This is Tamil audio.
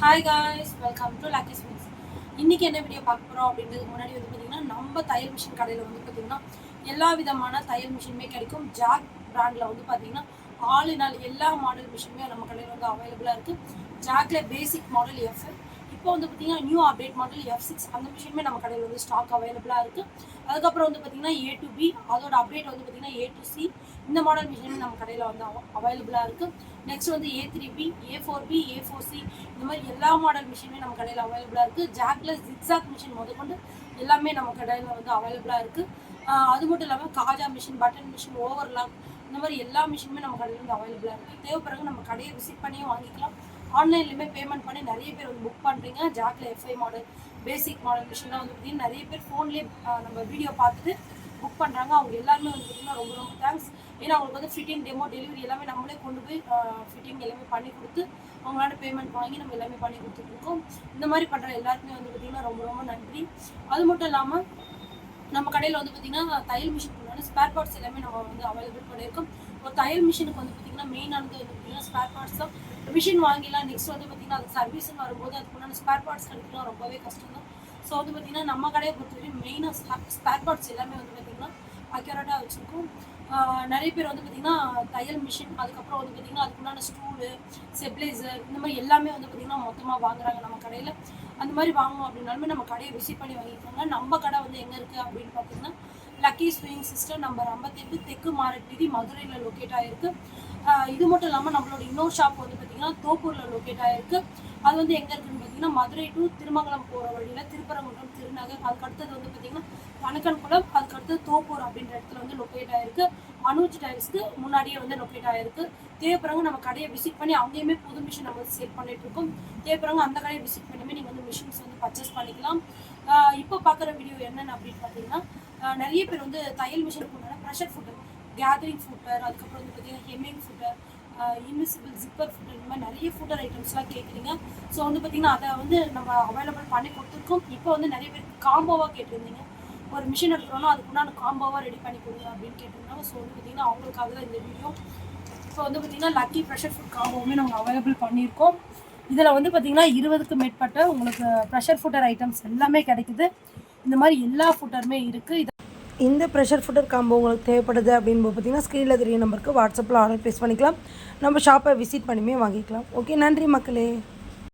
Hi guys welcome to lucky sweets இன்னைக்கு என்ன வீடியோ பார்க்க போகிறோம் அப்படின்றதுக்கு முன்னாடி வந்து பார்த்தீங்கன்னா நம்ம தையல் மிஷின் கடையில் வந்து பார்த்தீங்கன்னா எல்லா விதமான தையல் மிஷினுமே கிடைக்கும். ஜாக் ப்ராண்டில் வந்து பார்த்தீங்கன்னா ஆல் இன் ஆல் எல்லா மாடல் மிஷினுமே நம்ம கடையில் வந்து அவைலபிளாக இருக்குது ஜாக்ல பேசிக் மாடல் எஃப் இப்போ வந்து பார்த்தீங்கன்னா new update model F six அந்த மிஷினுமே நம்ம கடையில் வந்து ஸ்டாக் அவைலபிளாக இருக்குது அதுக்கப்புறம் வந்து பார்த்தீங்கன்னா ஏ டு பி அதோட அப்டேட் வந்து பார்த்தீங்கன்னா ஏ டு சி இந்த மாடல் மிஷினுமே நம்ம கடையில் வந்து அவைலபிளாக இருக்குது நெக்ஸ்ட் வந்து A three B A four B A four C இந்த மாதிரி எல்லா மாடல் மிஷினுமே நம்ம கடையில் அவைலபிளாக இருக்குது ஜாக்ல ஜிக்ஸாக் மிஷின் முதற்கொண்டு எல்லாமே நம்ம கடையில் வந்து அவைலபிளாக இருக்குது அது மட்டும் இல்லாமல் காஜா மிஷின் பட்டன் மிஷின் ஓவர்லாக் இந்த மாதிரி எல்லா மிஷினுமே நம்ம கடையில் வந்து அவைலபிளாக இருக்குது தேவைப்படுறது நம்ம கடையை விசிட் பண்ணியும் வாங்கிக்கலாம். ஆன்லைன்லேயுமே பேமெண்ட் பண்ணி நிறைய பேர் வந்து புக் பண்ணுறீங்க ஜாக்ல F I model basic model மிஷின்லாம் வந்து பார்த்தீங்கன்னா நிறைய பேர் ஃபோன்லேயே நம்ம வீடியோ பார்த்துட்டு புக் பண்ணுறாங்க அவங்க எல்லாருமே வந்து பார்த்தீங்கன்னா ரொம்ப ரொம்ப தேங்க்ஸ் ஏன்னா அவங்களுக்கு வந்து ஃபிட்டிங் டெமோ டெலிவரி எல்லாமே நம்மளே கொண்டு போய் ஃபிட்டிங் எல்லாமே பண்ணி கொடுத்து அவங்களால பேமெண்ட் வாங்கி நம்ம எல்லாமே பண்ணி கொடுத்துட்ருக்கோம் இந்த மாதிரி பண்ணுற எல்லாருக்குமே வந்து பார்த்திங்கன்னா ரொம்ப ரொம்ப நன்றி. அது மட்டும் இல்லாமல் நம்ம கடையில் வந்து பார்த்திங்கன்னா தையல் மிஷினுக்குள்ளான ஸ்பேர் பார்ட்ஸ் எல்லாமே நம்ம வந்து அவைலபிள் பண்ணியிருக்கோம். இப்போ தையல் மிஷினுக்கு வந்து பார்த்தீங்கன்னா மெயினானது வந்து பார்த்தீங்கன்னா ஸ்பேர் பார்ட்ஸ் தான். மிஷின் வாங்கிலாம் நெக்ஸ்ட் வந்து பார்த்தீங்கன்னா அது சர்வீஸ்னு வரும்போது அதுக்குண்டான ஸ்பேர் பார்ட்ஸ் கிடைக்கலாம் ரொம்பவே கஷ்டம் தான் ஸோ வந்து பார்த்தீங்கன்னா நம்ம கடையை பொறுத்தவரைக்கும் மெயினாக ஸ்பேர் பார்ட்ஸ் எல்லாமே வந்து பார்த்திங்கன்னா அக்யூரேட்டாக வச்சுருக்கோம். நிறைய பேர் வந்து பார்த்திங்கன்னா தையல் மிஷின் அதுக்கப்புறம் வந்து பார்த்திங்கன்னா அதுக்குள்ளான ஸ்டூலு ஸ்டெப்லைசர் இந்த மாதிரி எல்லாமே வந்து பார்த்தீங்கன்னா மொத்தமாக வாங்குறாங்க நம்ம கடையில். அந்த மாதிரி வாங்கணும் அப்படின்னாலுமே நம்ம கடையை விசிட் பண்ணி வாங்கிக்கோங்க. நம்ம கடை வந்து எங்கே இருக்குது அப்படின்னு பார்த்தீங்கன்னா லக்கி ஸ்விங் சிஸ்டர் நம்பர் ஐம்பத்தெட்டு தெற்கு மாரட் வீதி மதுரையில் லொக்கேட் ஆகிருக்கு இது மட்டும் இல்லாமல் நம்மளோட இன்னொரு ஷாப் வந்து பார்த்திங்கன்னா தோப்பூரில் லொக்கேட் ஆகிருக்கு அது வந்து எங்கே இருக்குன்னு பார்த்தீங்கன்னா மதுரை டு திருமங்கலம் போகிற வழியில் திருப்பரங்குன்றம் திருநகர். அதுக்கு அடுத்தது வந்து பார்த்திங்கன்னா பனக்கன்குளம் அதுக்கு அடுத்தது தோப்பூர் அப்படின்ற இடத்துல வந்து லொக்கேட் ஆகிருக்கு அனுஜ் டைல்ஸ்க்கு முன்னாடியே வந்து லொக்கேட் ஆகிருக்கு தேவைப்படுறவங்க நம்ம கடையை விசிட் பண்ணி அங்கேயுமே புது மிஷின் நம்ம சேல் பண்ணிட்டு இருக்கோம். தேவைப்படுறவங்க அந்த கடையை விசிட் பண்ணியுமே நீங்கள் வந்து மிஷின்ஸ் வந்து பர்ச்சேஸ் பண்ணிக்கலாம். இப்போ பார்க்குற வீடியோ என்னென்னு அப்படின்னு பார்த்தீங்கன்னா நிறைய பேர் வந்து தையல் மிஷினுக்கு உண்டான pressure foot gathering footer uh, அதுக்கப்புறம் வந்து பார்த்தீங்கன்னா hemming footer invisible zipper footer இந்த மாதிரி நிறைய ஃபுட்டர் ஐட்டம்ஸ்லாம் கேட்குறீங்க ஸோ வந்து பார்த்திங்கன்னா அதை வந்து நம்ம அவைலபிள் பண்ணி கொடுத்துருக்கோம். இப்போ வந்து நிறைய பேர் காம்போவாக கேட்டிருந்தீங்க. ஒரு மிஷின் எடுக்கிறோன்னா அதுக்குண்டான காம்போவாக ரெடி பண்ணி கொடுங்க அப்படின்னு கேட்டிருந்தாங்க. ஸோ வந்து பார்த்திங்கன்னா அவங்களுக்காக தான் இந்த வீடியோ ஸோ வந்து பார்த்திங்கன்னா லக்கி ப்ரெஷர் ஃபுட் காம்போவுமே நாங்கள் அவைலபிள் பண்ணியிருக்கோம். இதில் வந்து பார்த்திங்கன்னா இருபதுக்கு மேற்பட்ட உங்களுக்கு ப்ரெஷர் ஃபுட்டர் ஐட்டம்ஸ் எல்லாமே கிடைக்குது. இந்த மாதிரி எல்லா ஃபுட்டருமே இருக்குது இந்த ப்ரெஷர் ஃபுட்டர் காம்போ உங்களுக்கு தேவைப்படுது அப்படின்னு பார்த்தீங்கன்னா ஸ்க்ரீனில் தெரிய நம்பருக்கு வாட்ஸ்அப்பில் ஆர்டர் ப்ளேஸ் பண்ணிக்கலாம். நம்ம ஷாப்பை விசிட் பண்ணியுமே வாங்கிக்கலாம். ஓகே நன்றி மக்களே.